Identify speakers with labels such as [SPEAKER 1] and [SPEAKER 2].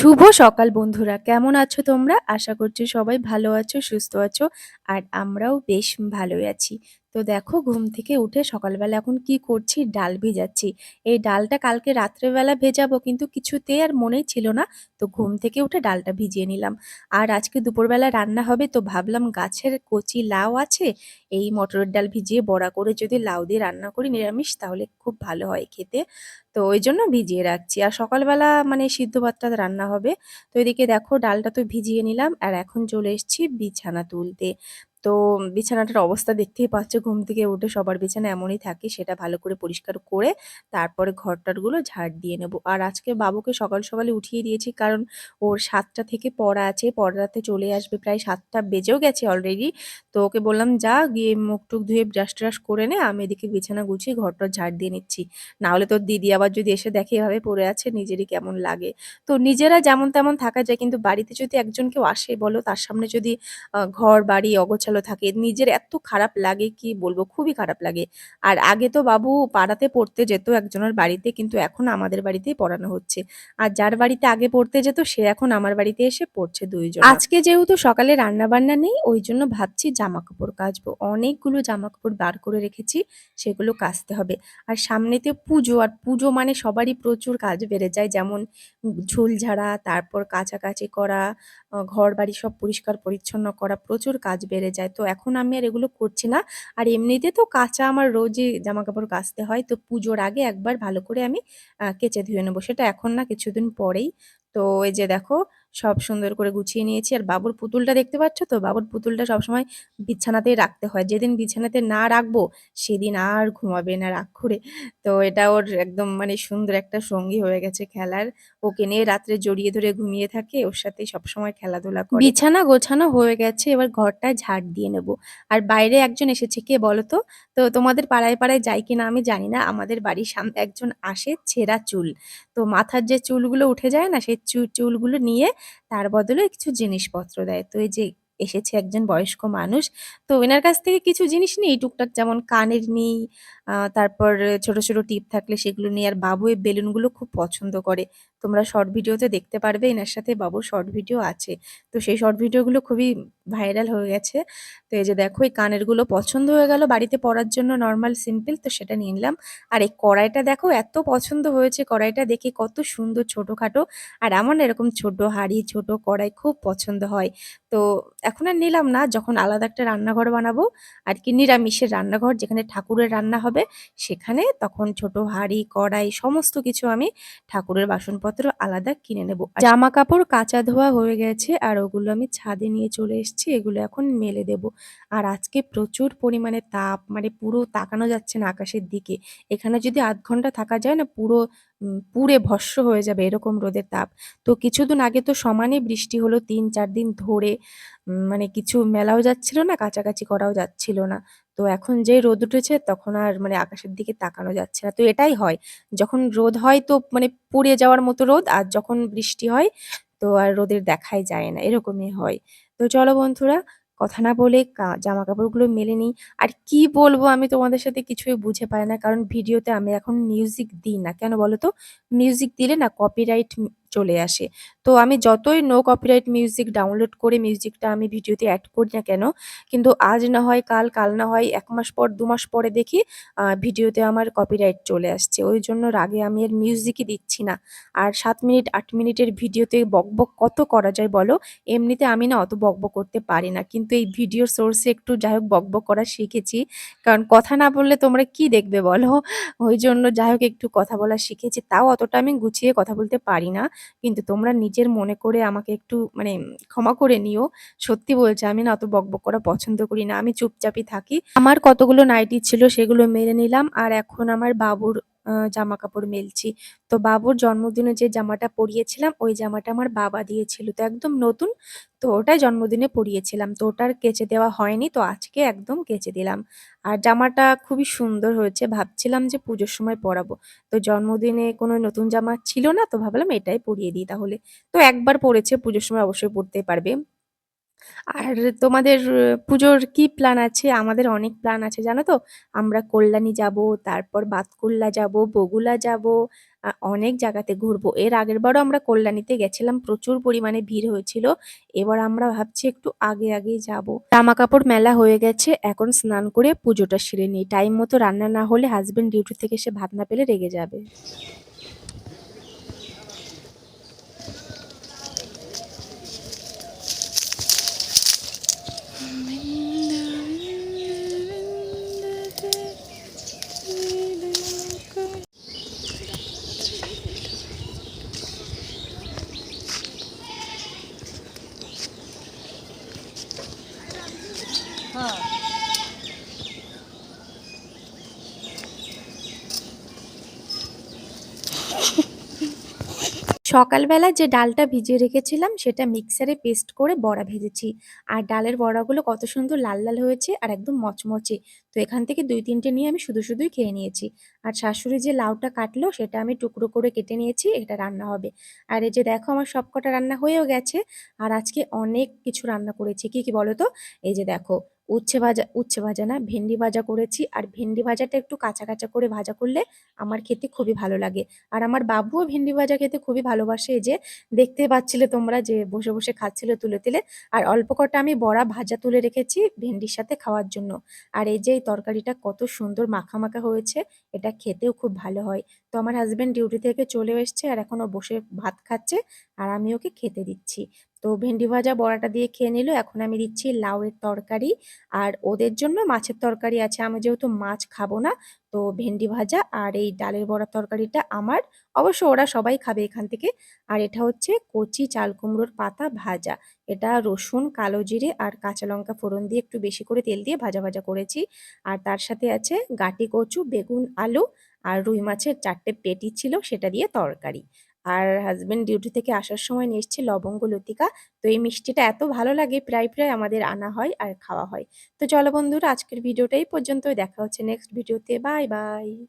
[SPEAKER 1] শুভ সকাল বন্ধুরা। কেমন আছো তোমরা? আশা করছি সবাই ভালো আছো, সুস্থ আছো, আর আমরাও বেশ ভালোই আছি। তো দেখো ঘুম থেকে উঠে সকালবেলা এখন কি করছি? ডাল ভেজাচ্ছি। এই ডালটা কালকে রাত্রেবেলা ভেজাবো কিন্তু কিছুতে আর মনেই ছিল না, তো ঘুম থেকে উঠে ডালটা ভিজিয়ে নিলাম। আর আজকে দুপুরবেলা রান্না হবে তো ভাবলাম গাছের কচি লাউ আছে, এই মটরের ডাল ভিজিয়ে বড়া করে যদি লাউ দিয়ে রান্না করি নিরামিষ তাহলে খুব ভালো হয় খেতে। তো ওই জন্য ভিজিয়ে রাখছি। আর সকালবেলা মানে সিদ্ধ ভাতটা রান্না হবে। তো এদিকে দেখো ডালটা তো ভিজিয়ে নিলাম, আর এখন চলে এসেছি বিছানা তুলতে। তো বিছানাটার অবস্থা দেখতেই পাচ্ছ, ঘুম থেকে উঠে সবার বিছানা এমনই থাকে, সেটা ভালো করে পরিষ্কার করে তারপরে ঘরটারগুলো ঝাড় দিয়ে নেব। আর আজকে বাবুকে সকাল সকালে উঠিয়ে দিয়েছি, কারণ ওর সাতটা থেকে পড়া আছে, পড়াতে চলে আসবে প্রায় সাতটা বেজেও গেছে অলরেডি তো ওকে বললাম, যা, গিয়ে মুখ টুক ধুয়ে ব্রাশ ট্রাশ করে নে, আমি এদিকে বিছানা গুছিয়ে ঘরটা ঝাড় দিয়ে নিচ্ছি। না হলে তোর দিদি আবার যদি এসে দেখে এভাবে পড়ে আছে, নিজেরই কেমন লাগে? তো নিজেরা যেমন তেমন থাকা যায়, কিন্তু বাড়িতে যদি একজন কেউ আসে, বলো, তার সামনে যদি ঘর, বাড়ি অগোছালো থাকে। নিজের এত খারাপ লাগে কি বলব? খুবই খারাপ লাগে। আর আগে তো বাবু পাড়াতে পড়তে যেত একজনের বাড়িতে কিন্তু এখন আমাদের বাড়িতেই পড়ানো হচ্ছে। আর যার বাড়িতে আগে পড়তে যেত, সে এখন আমার বাড়িতে এসে পড়ছে দুইজন। আজকে যেহেতু সকালে রান্না বান্না নেই, ওই জন্য ভাবছি জামা কাপড় কাচবো। অনেকগুলো জামা কাপড় বার করে রেখেছি, সেগুলো কাচতে হবে। আর সামনেতে পুজো, আর পুজো মানে সবারই প্রচুর কাজ বেড়ে যায়। যেমন ঝুল ঝাড়া, তারপর কাচাকাচি করা ঘর বাড়ি সব পরিষ্কার পরিচ্ছন্ন করা, প্রচুর কাজ বেড়ে যায়। তো এখন আমি আর এগুলো করছি না। আর এমনিতে তো কাঁচা আমার রোজই জামা কাপড় কাচতে হয়। তো পুজোর আগে একবার ভালো করে আমি কেচে ধুয়ে নেব। সেটা এখন না কিছুদিন পরেই। তো এই যে দেখো সব সুন্দর করে গুছিয়ে নিয়েছি। আর বাবুর পুতুলটা দেখতে পাচ্ছ তো? বাবুর পুতুলটা সবসময় বিছানাতেই রাখতে হয়। যেদিন বিছানাতে না রাখব, সেদিন আর ঘুমাবে না রাগ করে। তো এটা ওর একদম মানে সুন্দর একটা সঙ্গী হয়ে গেছে খেলার। ওকে নিয়ে রাত্রে জড়িয়ে ধরে ঘুমিয়ে থাকে। ওর সাথে সবসময় খেলাধুলা করে। বিছানা গোছানো হয়ে গেছে। এবার ঘরটা ঝাড় দিয়ে নেব। আর বাইরে একজন এসেছে। কে বলো তো? তো তোমাদের পাড়ায় পাড়ায় যায় কিনা আমি জানি না। আমাদের বাড়ির সামনে একজন আসে ছেঁড়া চুল। তো মাথার যে চুলগুলো উঠে যায় না, সেই চুলগুলো নিয়ে তার বদলে কিছু জিনিসপত্র দেয়। তো এই যে এসেছে একজন বয়স্ক মানুষ। তো এনার কাছ থেকে কিছু জিনিস নিই, টুকটাক যেমন কানের নিই তারপর ছোট ছোট টিপ থাকলে সেগুলো নিই। আর বাবু এই বেলুনগুলো খুব পছন্দ করে। তোমরা শর্ট ভিডিওতে দেখতে পারবে, এনার সাথে বাবুর শর্ট ভিডিও আছে। তো সেই শর্ট ভিডিওগুলো খুবই ভাইরাল হয়ে গেছে। তো এই যে দেখো, এই কানেরগুলো পছন্দ হয়ে গেল বাড়িতে পরার জন্য, নর্মাল, সিম্পল, তো সেটা নিয়ে নিলাম। আর এই কড়াইটা দেখো, এত পছন্দ হয়েছে কড়াইটা দেখে, কত সুন্দর ছোটোখাটো। আর আমার এরকম ছোট হাঁড়ি, ছোট কড়াই খুব পছন্দ হয়। তো এখন আর নিলাম না, যখন আলাদা একটা রান্নাঘর বানাবো, আর কি নিরামিষের রান্নাঘর যেখানে ঠাকুরের রান্না হবে, সেখানে তখন ছোট হাঁড়ি, কড়াই, সমস্ত কিছু আমি ঠাকুরের বাসনপত্র আলাদা কিনে নেব। জামা কাপড় কাঁচা ধোয়া হয়ে গেছে, আর ওগুলো আমি ছাদে নিয়ে চলে এসেছি, এগুলো এখন মেলে দেব। আর আজকে প্রচুর পরিমাণে তাপ মানে পুরো তাকানো যাচ্ছে না আকাশের দিকে। এখানে যদি আধ ঘণ্টা থাকা যায় না, পুরো পুড়ে ভস্ম হয়ে যাবে এরকম রোদের তাপ। তো কিছুদিন আগে তো সমানে বৃষ্টি হলো, তিন চার দিন ধরে মানে কিছু মেলাও যাচ্ছিল না, কাছাকাছি করাও যাচ্ছিল না। তো এখন যে রোদ উঠেছে, তখন আর মানে আকাশের দিকে তাকানো যাচ্ছে না। তো এটাই হয়, যখন রোদ হয় তো মানে পুড়ে যাওয়ার মতো রোদ, আর যখন বৃষ্টি হয় তো আর রোদের দেখাই যায় না, এরকমই হয়। তো চলো বন্ধুরা কথা না বলে জামা কাপড়গুলো মেলে নিই। আর কি বলব আমি তোমাদের সাথে কিছুই বুঝে পাই না, কারণ ভিডিওতে আমি এখন মিউজিক দিই না। কেন বলো তো? মিউজিক দিলে না কপিরাইট চলে আসে। তো আমি যতই নো কপিরাইট মিউজিক ডাউনলোড করে মিউজিকটা আমি ভিডিওতে অ্যাড করি না কেন, কিন্তু আজ না হয়, কাল কাল না হয়, এক মাস পর, দু মাস পরে দেখি ভিডিওতে আমার কপিরাইট চলে আসছে। ওই জন্য রাগে আমি আর মিউজিকই দিচ্ছি না। আর সাত মিনিট, আট মিনিটের ভিডিওতে বকবক কত করা যায় বলো? এমনিতে আমি না অত বকবক করতে পারি না। কিন্তু এই ভিডিওর সোর্সে একটু যাই হোক বকবক করা শিখেছি। কারণ কথা না বললে তোমরা কি দেখবে বলো? ওই জন্য যাই হোক, একটু কথা বলা শিখেছি। তাও অতটা আমি গুছিয়ে কথা বলতে পারি না। কিন্তু তোমরা নিজের মনে করে আমাকে একটু মানে ক্ষমা করে নিও। সত্যি বলছে, আমি না অত বকবক করা পছন্দ করি না। আমি চুপচাপই থাকি। আমার কতগুলো নাইটি ছিল সেগুলো মেরে নিলাম। আর এখন আমার বাবুর জামা কাপড় মেলছি। তো বাবুর জন্মদিনে যে জামাটা পরিয়েছিলাম, ওই জামাটা আমার বাবা দিয়েছিল। তো একদম নতুন, তো ওটাই জন্মদিনে পরিয়েছিলাম। তো ওটার কেচে দেওয়া হয়নি, তো আজকে একদম কেচে দিলাম। আর জামাটা খুবই সুন্দর হয়েছে, ভাবছিলাম যে পুজোর সময় পরাবো। তো জন্মদিনে কোনো নতুন জামা ছিল না, তো ভাবলাম এটাই পরিয়ে দিই তাহলে। তো একবার পরেছে, পুজোর সময় অবশ্যই পরতে পারবে। আর তোমাদের পুজোর কি প্ল্যান আছে? আমাদের অনেক প্ল্যান আছে, জানো তো? আমরা কল্যাণী যাব, তারপর বাতকুল্লা যাব, বগুলা যাব অনেক জায়গাতে ঘুরবো। এর আগের বারও আমরা কল্যাণীতে গেছিলাম, প্রচুর পরিমাণে ভিড় হয়েছিল। এবার আমরা ভাবছি একটু আগে আগেই যাব। জামা কাপড় মেলা হয়ে গেছে, এখন স্নান করে পুজোটা সেরে নিই। টাইম মতো রান্না না হলে হাজবেন্ড ডিউটি থেকে এসে ভাত না পেলে রেগে যাবে। সকালবেলা যে ডালটা ভিজিয়ে রেখেছিলাম, সেটা মিক্সারে পেস্ট করে বড়া ভেজেছি। আর ডালের বড়াগুলো কত সুন্দর লাল লাল হয়েছে আর একদম মচমচে। তো এখান থেকে দুই তিনটে নিয়ে আমি শুধু শুধুই খেয়ে নিয়েছি। আর শাশুড়ি যে লাউটা কাটলো, সেটা আমি টুকরো করে কেটে নিয়েছি, এটা রান্না হবে। আর এই যে দেখো আমার সব কটা রান্না হয়েও গেছে। আর আজকে অনেক কিছু রান্না করেছি। কি কি বলো তো? এই যে দেখো উচ্ছে ভাজা উচ্ছে ভাজা না, ভেন্ডি ভাজা করেছি। আর ভেন্ডি ভাজাটা একটু কাঁচা কাঁচা করে ভাজা করলে আমার খেতে খুবই ভালো লাগে। আর আমার বাবুও ভেন্ডি ভাজা খেতে খুবই ভালোবাসে যে, দেখতে পাচ্ছিলে তোমরা যে, বসে বসে খাচ্ছিল তুলে তুলে। আর অল্প কটা আমি বড়া ভাজা তুলে রেখেছি ভেন্ডির সাথে খাওয়ার জন্য। আর এই যে, এই তরকারিটা কত সুন্দর মাখা মাখা হয়েছে, এটা খেতেও খুব ভালো হয়। তো আমার হাজবেন্ড ডিউটি থেকে চলে এসছে আর এখনও বসে ভাত খাচ্ছে। আর আমি ওকে খেতে দিচ্ছি। তো ভেন্ডি ভাজা বড়াটা দিয়ে খেয়ে নিল। এখন আমি দিচ্ছি লাউয়ের তরকারি। আর ওদের জন্য মাছের তরকারি আছে। আমি যেহেতু মাছ খাব না, তো ভেন্ডি ভাজা আর এই ডালের বড়া তরকারিটা আমার। অবশ্য ওরা সবাই খাবে এখান থেকে। আর এটা হচ্ছে কচি চাল কুমড়োর পাতা ভাজা। এটা রসুন, কালো জিরে আর কাঁচা লঙ্কা ফোড়ন দিয়ে একটু বেশি করে তেল দিয়ে ভাজা ভাজা করেছি। আর তার সাথে আছে গাটি কচু, বেগুন, আলু আর রুই মাছের চারটে পেটি ছিল সেটা দিয়ে তরকারি। আর হাজব্যান্ড ডিউটি থেকে আসার সময় নিয়ে এসছে লবঙ্গ, লতিকা। তো এই মিষ্টিটা এত ভালো লাগে, প্রায় প্রায় আমাদের আনা হয় আর খাওয়া হয়। তো চলো বন্ধুরা, আজকের ভিডিওটাই পর্যন্ত দেখা হচ্ছে নেক্সট ভিডিওতে বাই বাই